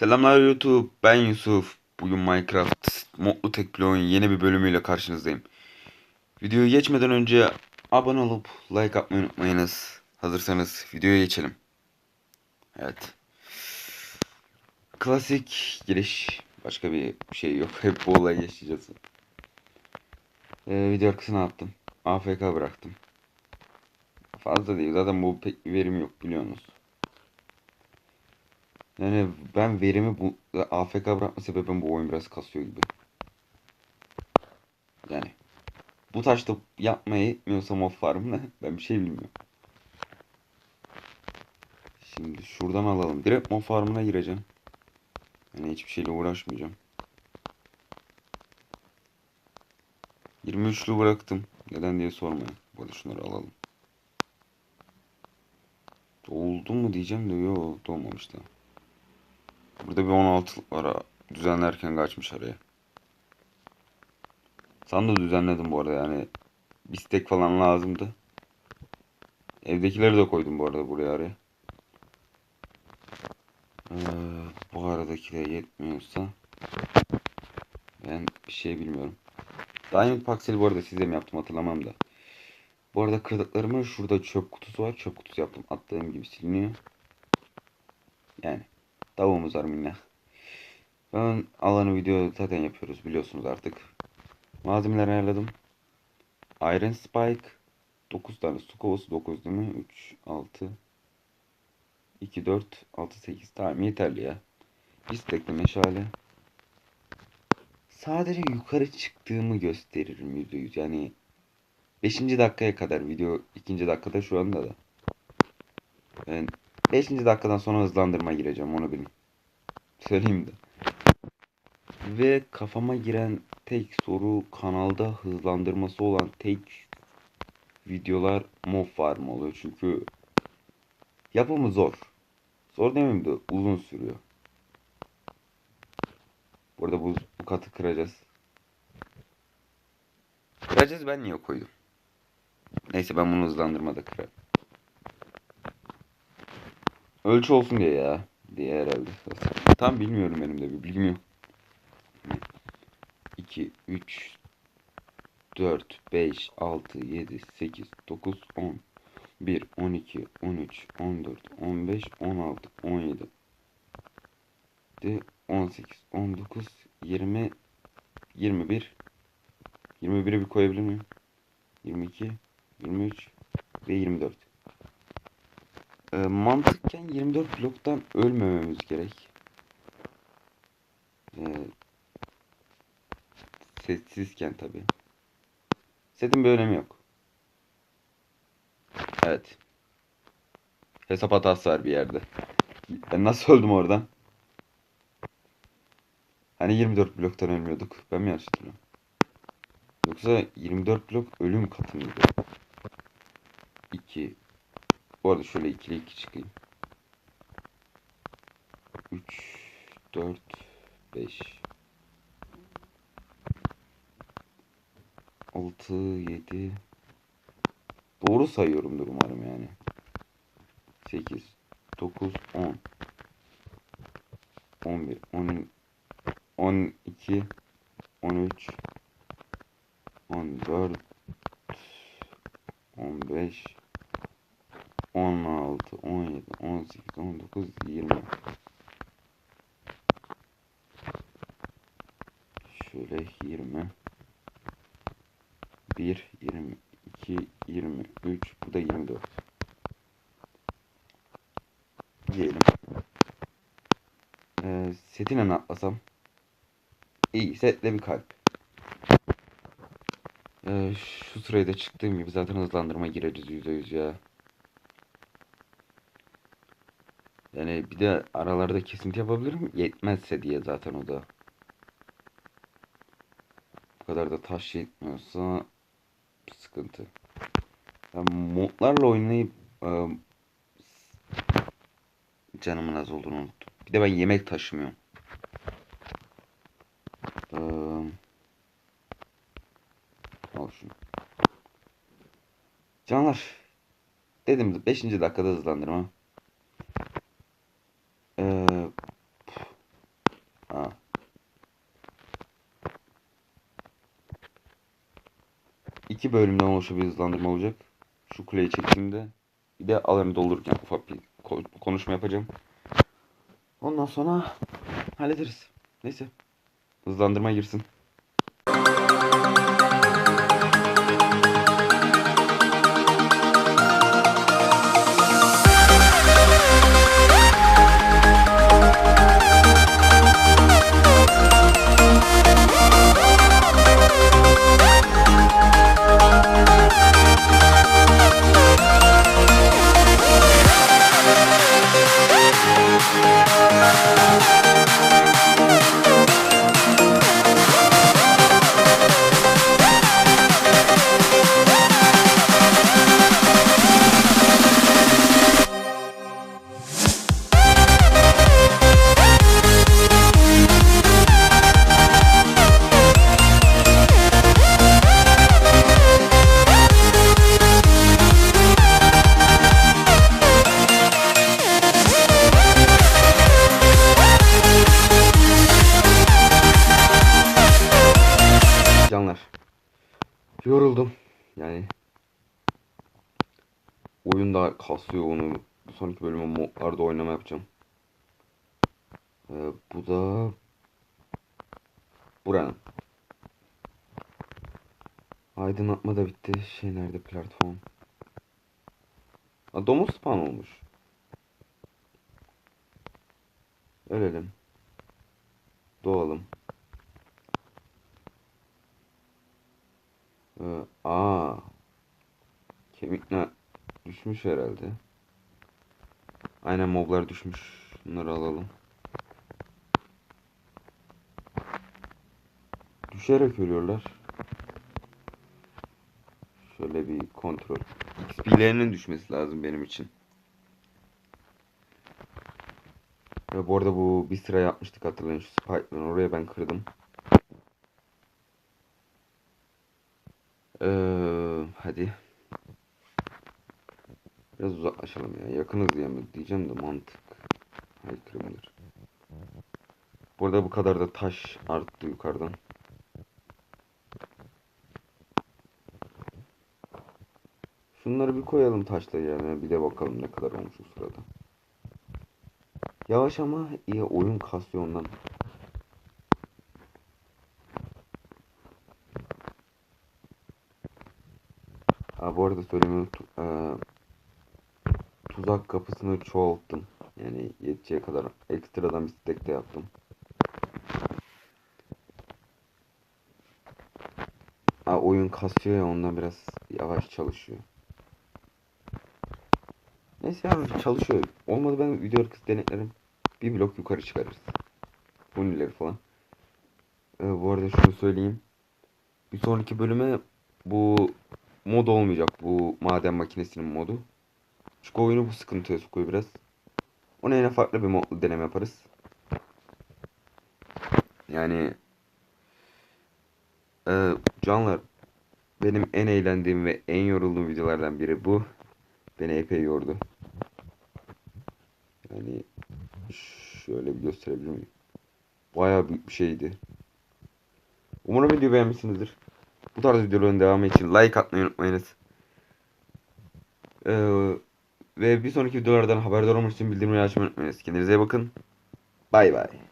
Selamlar YouTube, ben Yusuf. Bugün Minecraft modlu tek bir oyun yeni bir bölümüyle karşınızdayım. Videoyu geçmeden önce abone olup like atmayı unutmayınız. Hazırsanız videoya geçelim. Evet. Klasik giriş. Başka bir şey yok. Hep bu olayı yaşayacağız. Ee, video arkasına attım. AFK bıraktım. Fazla değil. Zaten bu pek bir verim yok biliyorsunuz. Yani ben verimi bu AFK bırakma sebebim bu oyun biraz kasıyor gibi. Yani bu taşta yapmayı etmiyorsam o farmla ben bir şey bilmiyorum. Şimdi şuradan alalım. Direkt mob farmına gireceğim. Yani hiçbir şeyle uğraşmayacağım. 23'lü bıraktım. Neden diye sormayın. Bu arada şunları alalım. Oldu mu diyeceğim de yok dolmamış da. Burada bir 16 var. Düzenlerken kaçmış araya. Sandı düzenledim bu arada yani. Bistek falan lazımdı. Evdekileri de koydum bu arada buraya araya. Ee, bu aradakiler yetmiyorsa ben bir şey bilmiyorum. Diamond Paxel bu arada size mi yaptım hatırlamam da. Bu arada kırdıklarımın şurada çöp kutusu var. Çöp kutusu yaptım. Attığım gibi siliniyor. Yani tavuğumuz var minnak. Ben alanı video zaten yapıyoruz biliyorsunuz artık. Malzemeleri ayarladım. Iron Spike 9 tane su kovası 9 değil mi? 3 6 2 4 6 8 tamam yeterli ya. İstekli meşale. Sadece yukarı çıktığımı gösteririm %100 yani 5. dakikaya kadar video 2. dakikada şu anda da. Ben 5. dakikadan sonra hızlandırma gireceğim onu bilin. Söyleyeyim de. Ve kafama giren tek soru kanalda hızlandırması olan tek videolar mob farm oluyor. Çünkü yapımı zor. Zor demeyeyim de uzun sürüyor. Burada bu, bu katı kıracağız. Kıracağız ben niye koydum? Neyse ben bunu hızlandırmada kırarım. Ölçü olsun diye ya. Diye herhalde. Tam bilmiyorum benim de bir bilgim yok. 2, 3, 4, 5, 6, 7, 8, 9, 10, 1, 12, 13, 14, 15, 16, 17, 18, 19, 20, 21. 21'i bir koyabilir miyim? 22, 23 ve 24. Ee, mantıkken 24 bloktan ölmememiz gerek. Ee, sessizken tabi. Setin bir önemi yok. Evet. Hesap hatası var bir yerde. Ben nasıl öldüm oradan? Hani 24 bloktan ölmüyorduk. Ben mi yanlış hatırlıyorum? Yoksa 24 blok ölüm katı mıydı? 2 Bu arada şöyle ikili iki çıkayım. 3 4 5 6 7 Doğru sayıyorumdur umarım yani. 8 9 10 11 10 12 13 14 15 16 17 18 19 20 Şöyle 20 1 22 23 bu da 24 diyelim. Ee, setine atlasam İyi setle bir kalp. Ee, şu sırayı çıktığım gibi zaten hızlandırma gireriz %100 ya. Yani bir de aralarda kesinti yapabilirim. Yetmezse diye zaten o da. Bu kadar da taş yetmiyorsa sıkıntı. Ben modlarla oynayıp e, canımın az olduğunu unuttum. Bir de ben yemek taşımıyorum. Al şunu. Canlar. Dedim 5. dakikada hızlandırma. Ee, iki bölümden oluşan bir hızlandırma olacak. Şu kuleyi çektiğimde bir de alanı doldururken ufak bir ko- konuşma yapacağım. Ondan sonra hallederiz. Neyse. Hızlandırma girsin. Yoruldum. Yani oyun da kasıyor onu. Bir sonraki bölümü modlarda oynama yapacağım. Ee, bu da buranın. Aydınlatma da bitti. Şey nerede platform? Ha, domuz spawn olmuş. Ölelim. Doğalım. Aa. Kemikler düşmüş herhalde. Aynen moblar düşmüş. Bunları alalım. Düşerek ölüyorlar. Şöyle bir kontrol. XP'lerinin düşmesi lazım benim için. Ve bu arada bu bir sıra yapmıştık hatırlayın şu Spike'ları oraya ben kırdım. Ee, hadi. Biraz uzaklaşalım ya. Yakınız diye mi diyeceğim de mantık. Haykırımdır. Bu arada bu kadar da taş arttı yukarıdan. Şunları bir koyalım taşla yerine. Bir de bakalım ne kadar olmuş o sırada. Yavaş ama iyi oyun kasıyor ondan. Bu arada söylemeyi. Ee, tuzak kapısını çoğalttım. Yani yeteceği kadar ekstradan bir stack de yaptım. Ha, oyun kasıyor ya ondan biraz yavaş çalışıyor. Neyse ya çalışıyor. Olmadı ben video arkası denetlerim. Bir blok yukarı çıkarırız. Hunileri falan. Ee, bu arada şunu söyleyeyim. Bir sonraki bölüme bu mod olmayacak. Bu maden makinesinin modu. Çünkü oyunu bu sıkıntıya sokuyor biraz. Ona yine farklı bir modlu deneme yaparız. Yani e, canlar benim en eğlendiğim ve en yorulduğum videolardan biri bu. Beni epey yordu. Yani şöyle bir gösterebilir miyim? Bayağı büyük bir şeydi. Umarım videoyu beğenmişsinizdir. Bu tarz videoların devamı için like atmayı unutmayınız. Ee, ve bir sonraki videolardan haberdar olmak için bildirimleri açmayı unutmayınız. Kendinize iyi bakın. Bay bay.